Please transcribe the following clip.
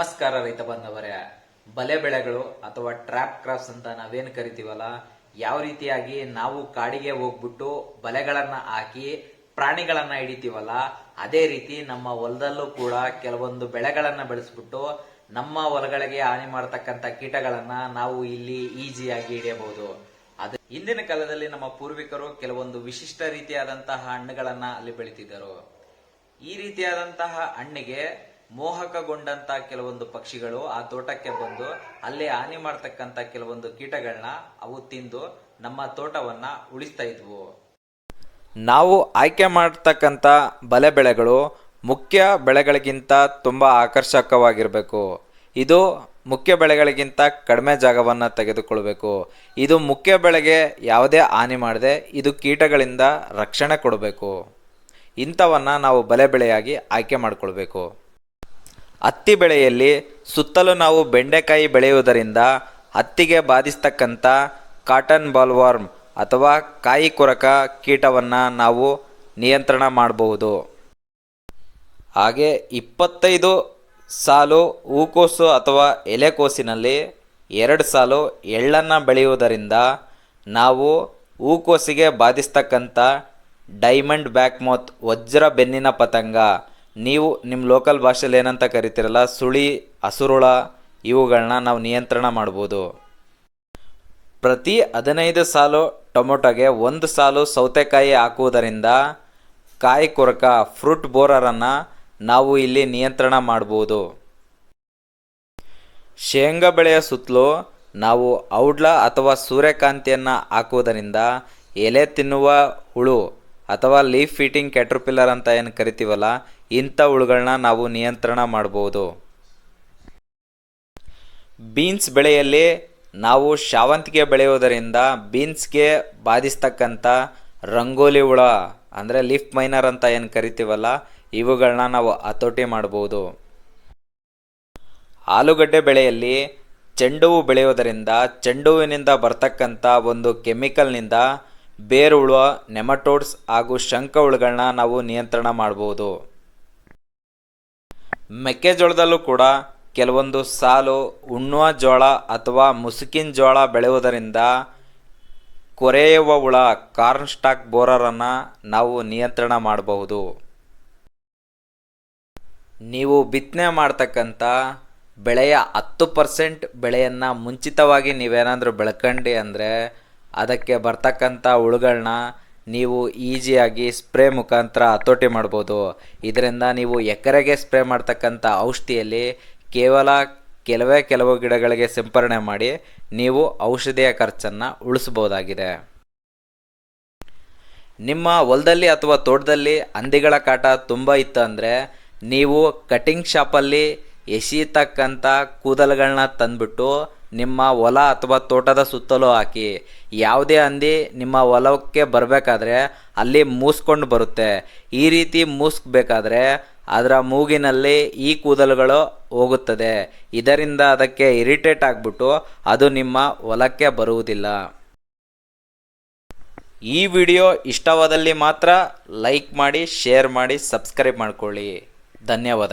ನಮಸ್ಕಾರ ರೈತ ಬಂದವರೇ ಬಲೆ ಬೆಳೆಗಳು ಅಥವಾ ಟ್ರ್ಯಾಪ್ ಕ್ರಾಪ್ಸ್ ಅಂತ ನಾವೇನ್ ಕರಿತೀವಲ್ಲ, ಯಾವ ರೀತಿಯಾಗಿ ನಾವು ಕಾಡಿಗೆ ಹೋಗ್ಬಿಟ್ಟು ಬಲೆಗಳನ್ನ ಹಾಕಿ ಪ್ರಾಣಿಗಳನ್ನ ಹಿಡಿತೀವಲ್ಲ, ಅದೇ ರೀತಿ ನಮ್ಮ ಹೊಲದಲ್ಲೂ ಕೂಡ ಕೆಲವೊಂದು ಬೆಳೆಗಳನ್ನ ಬೆಳೆಸ್ಬಿಟ್ಟು ನಮ್ಮ ಹೊಲಗಳಿಗೆ ಹಾನಿ ಮಾಡತಕ್ಕಂತ ಕೀಟಗಳನ್ನ ನಾವು ಇಲ್ಲಿ ಈಜಿಯಾಗಿ ಹಿಡಿಯಬಹುದು. ಅದು ಹಿಂದಿನ ಕಾಲದಲ್ಲಿ ನಮ್ಮ ಪೂರ್ವಿಕರು ಕೆಲವೊಂದು ವಿಶಿಷ್ಟ ರೀತಿಯಾದಂತಹ ಹಣ್ಣುಗಳನ್ನ ಅಲ್ಲಿ ಬೆಳಿತಿದ್ದರು. ಈ ರೀತಿಯಾದಂತಹ ಹಣ್ಣಿಗೆ ಮೋಹಕಗೊಂಡಂತ ಕೆಲವೊಂದು ಪಕ್ಷಿಗಳು ಆ ತೋಟಕ್ಕೆ ಬಂದು ಅಲ್ಲಿ ಹಾನಿ ಮಾಡತಕ್ಕಂತ ಕೆಲವೊಂದು ಕೀಟಗಳನ್ನ ಅವು ತಿಂದು ನಮ್ಮ ತೋಟವನ್ನ ಉಳಿಸ್ತಾ ಇದ್ವು. ನಾವು ಆಯ್ಕೆ ಮಾಡ್ತಕ್ಕಂಥ ಬಲೆ ಬೆಳೆಗಳು ಮುಖ್ಯ ಬೆಳೆಗಳಿಗಿಂತ ತುಂಬ ಆಕರ್ಷಕವಾಗಿರಬೇಕು. ಇದು ಮುಖ್ಯ ಬೆಳೆಗಳಿಗಿಂತ ಕಡಿಮೆ ಜಾಗವನ್ನು ತೆಗೆದುಕೊಳ್ಬೇಕು. ಇದು ಮುಖ್ಯ ಬೆಳೆಗೆ ಯಾವುದೇ ಹಾನಿ ಮಾಡದೆ ಇದು ಕೀಟಗಳಿಂದ ರಕ್ಷಣೆ ಕೊಡಬೇಕು. ಇಂಥವನ್ನು ನಾವು ಬಲೆ ಬೆಳೆಯಾಗಿ ಆಯ್ಕೆ ಮಾಡಿಕೊಳ್ಬೇಕು. ಹತ್ತಿ ಬೆಳೆಯಲ್ಲಿ ಸುತ್ತಲೂ ನಾವು ಬೆಂಡೆಕಾಯಿ ಬೆಳೆಯುವುದರಿಂದ ಹತ್ತಿಗೆ ಬಾಧಿಸ್ತಕ್ಕಂಥ ಕಾಟನ್ ಬಾಲ್ವಾರ್ಮ್ ಅಥವಾ ಕಾಯಿ ಕೊರಕ ಕೀಟವನ್ನು ನಾವು ನಿಯಂತ್ರಣ ಮಾಡಬಹುದು. ಹಾಗೆ ಇಪ್ಪತ್ತೈದು ಸಾಲು ಹೂಕೋಸು ಅಥವಾ ಎಲೆಕೋಸಿನಲ್ಲಿ ಎರಡು ಸಾಲು ಎಳ್ಳನ್ನು ಬೆಳೆಯುವುದರಿಂದ ನಾವು ಹೂಕೋಸಿಗೆ ಬಾಧಿಸ್ತಕ್ಕಂಥ ಡೈಮಂಡ್ ಬ್ಯಾಕ್ ಮೌತ್ ವಜ್ರ ಬೆನ್ನಿನ ಪತಂಗ ನೀವು ನಿಮ್ಮ ಲೋಕಲ್ ಭಾಷೆಯಲ್ಲಿ ಏನಂತ ಕರಿತೀರಲ್ಲ, ಸುಳಿ ಹಸುರುಳ ಇವುಗಳನ್ನ ನಾವು ನಿಯಂತ್ರಣ ಮಾಡ್ಬೋದು. ಪ್ರತಿ ಹದಿನೈದು ಸಾಲು ಟೊಮೊಟೊಗೆ ಒಂದು ಸಾಲು ಸೌತೆಕಾಯಿ ಹಾಕುವುದರಿಂದ ಕಾಯಿ ಕೊರಕ ಫ್ರೂಟ್ ಬೋರರನ್ನು ನಾವು ಇಲ್ಲಿ ನಿಯಂತ್ರಣ ಮಾಡ್ಬೋದು. ಶೇಂಗಾ ಬೆಳೆಯ ಸುತ್ತಲೂ ನಾವು ಔಡ್ಲ ಅಥವಾ ಸೂರ್ಯಕಾಂತಿಯನ್ನು ಹಾಕುವುದರಿಂದ ಎಲೆ ತಿನ್ನುವ ಹುಳು ಅಥವಾ ಲೀಫ್ ಫೀಟಿಂಗ್ ಕ್ಯಾಟ್ರಪಿಲ್ಲರ್ ಅಂತ ಏನು ಕರಿತೀವಲ್ಲ, ಇಂಥ ಹುಳುಗಳನ್ನ ನಾವು ನಿಯಂತ್ರಣ ಮಾಡ್ಬೋದು. ಬೀನ್ಸ್ ಬೆಳೆಯಲ್ಲಿ ನಾವು ಶಾವಂತಿಗೆ ಬೆಳೆಯೋದರಿಂದ ಬೀನ್ಸ್ಗೆ ಬಾಧಿಸ್ತಕ್ಕಂಥ ರಂಗೋಲಿ ಹುಳ, ಅಂದರೆ ಲಿಫ್ಟ್ ಮೈನರ್ ಅಂತ ಏನು ಕರಿತೀವಲ್ಲ ಇವುಗಳನ್ನ ನಾವು ಹತೋಟಿ ಮಾಡ್ಬೋದು. ಆಲೂಗಡ್ಡೆ ಬೆಳೆಯಲ್ಲಿ ಚೆಂಡು ಹೂವು ಬೆಳೆಯೋದರಿಂದ ಚೆಂಡು ಹೂವಿನಿಂದ ಬರ್ತಕ್ಕಂಥ ಒಂದು ಕೆಮಿಕಲ್ನಿಂದ ಬೇರು ಹುಳ ನೆಮಟೋಡ್ಸ್ ಹಾಗೂ ಶಂಕ ಹುಳುಗಳನ್ನ ನಾವು ನಿಯಂತ್ರಣ ಮಾಡ್ಬೋದು. ಮೆಕ್ಕೆಜೋಳದಲ್ಲೂ ಕೂಡ ಕೆಲವೊಂದು ಸಾಲು ಉಣ್ಣುವ ಜೋಳ ಅಥವಾ ಮುಸುಕಿನ ಜೋಳ ಬೆಳೆಯುವುದರಿಂದ ಕೊರೆಯುವ ಹುಳ ಕಾರ್ನ್ ಸ್ಟಾಕ್ ಬೋರರನ್ನು ನಾವು ನಿಯಂತ್ರಣ ಮಾಡಬಹುದು ನೀವು ಬಿತ್ತನೆ ಮಾಡ್ತಕ್ಕಂಥ ಬೆಳೆಯ ಹತ್ತು ಪರ್ಸೆಂಟ್ ಬೆಳೆಯನ್ನು ಮುಂಚಿತವಾಗಿ ನೀವೇನಾದರೂ ಬೆಳ್ಕಂಡಿ ಅಂದರೆ ಅದಕ್ಕೆ ಬರ್ತಕ್ಕಂಥ ಹುಳುಗಳನ್ನ ನೀವು ಈಸಿಯಾಗಿ ಸ್ಪ್ರೇ ಮುಖಾಂತರ ಹತೋಟಿ ಮಾಡ್ಬೋದು. ಇದರಿಂದ ನೀವು ಎಕರೆಗೆ ಸ್ಪ್ರೇ ಮಾಡ್ತಕ್ಕಂಥ ಔಷಧಿಯಲ್ಲಿ ಕೇವಲ ಕೆಲವೇ ಕೆಲವು ಗಿಡಗಳಿಗೆ ಸಿಂಪರಣೆ ಮಾಡಿ ನೀವು ಔಷಧಿಯ ಖರ್ಚನ್ನು ಉಳಿಸ್ಬೋದಾಗಿದೆ ನಿಮ್ಮ ಹೊಲದಲ್ಲಿ ಅಥವಾ ತೋಟದಲ್ಲಿ ಹಂದಿಗಳ ಕಾಟ ತುಂಬ ಇತ್ತು ಅಂದರೆ ನೀವು ಕಟಿಂಗ್ ಶಾಪಲ್ಲಿ ಎಸೆಯತಕ್ಕಂಥ ಕೂದಲುಗಳನ್ನ ತಂದ್ಬಿಟ್ಟು ನಿಮ್ಮ ಹೊಲ ಅಥವಾ ತೋಟದ ಸುತ್ತಲೂ ಹಾಕಿ, ಯಾವುದೇ ಹಂದಿ ನಿಮ್ಮ ಹೊಲಕ್ಕೆ ಬರಬೇಕಾದ್ರೆ ಅಲ್ಲಿ ಮೂಸ್ಕೊಂಡು ಬರುತ್ತೆ. ಈ ರೀತಿ ಮೂಸ್ಕಬೇಕಾದ್ರೆ ಅದರ ಮೂಗಿನಲ್ಲಿ ಈ ಕೂದಲುಗಳು ಹೋಗುತ್ತದೆ. ಇದರಿಂದ ಅದಕ್ಕೆ ಇರಿಟೇಟ್ ಆಗಿಬಿಟ್ಟು ಅದು ನಿಮ್ಮ ಹೊಲಕ್ಕೆ ಬರುವುದಿಲ್ಲ. ಈ ವಿಡಿಯೋ ಇಷ್ಟವಾದಲ್ಲಿ ಮಾತ್ರ ಲೈಕ್ ಮಾಡಿ, ಶೇರ್ ಮಾಡಿ, ಸಬ್ಸ್ಕ್ರೈಬ್ ಮಾಡ್ಕೊಳ್ಳಿ. ಧನ್ಯವಾದ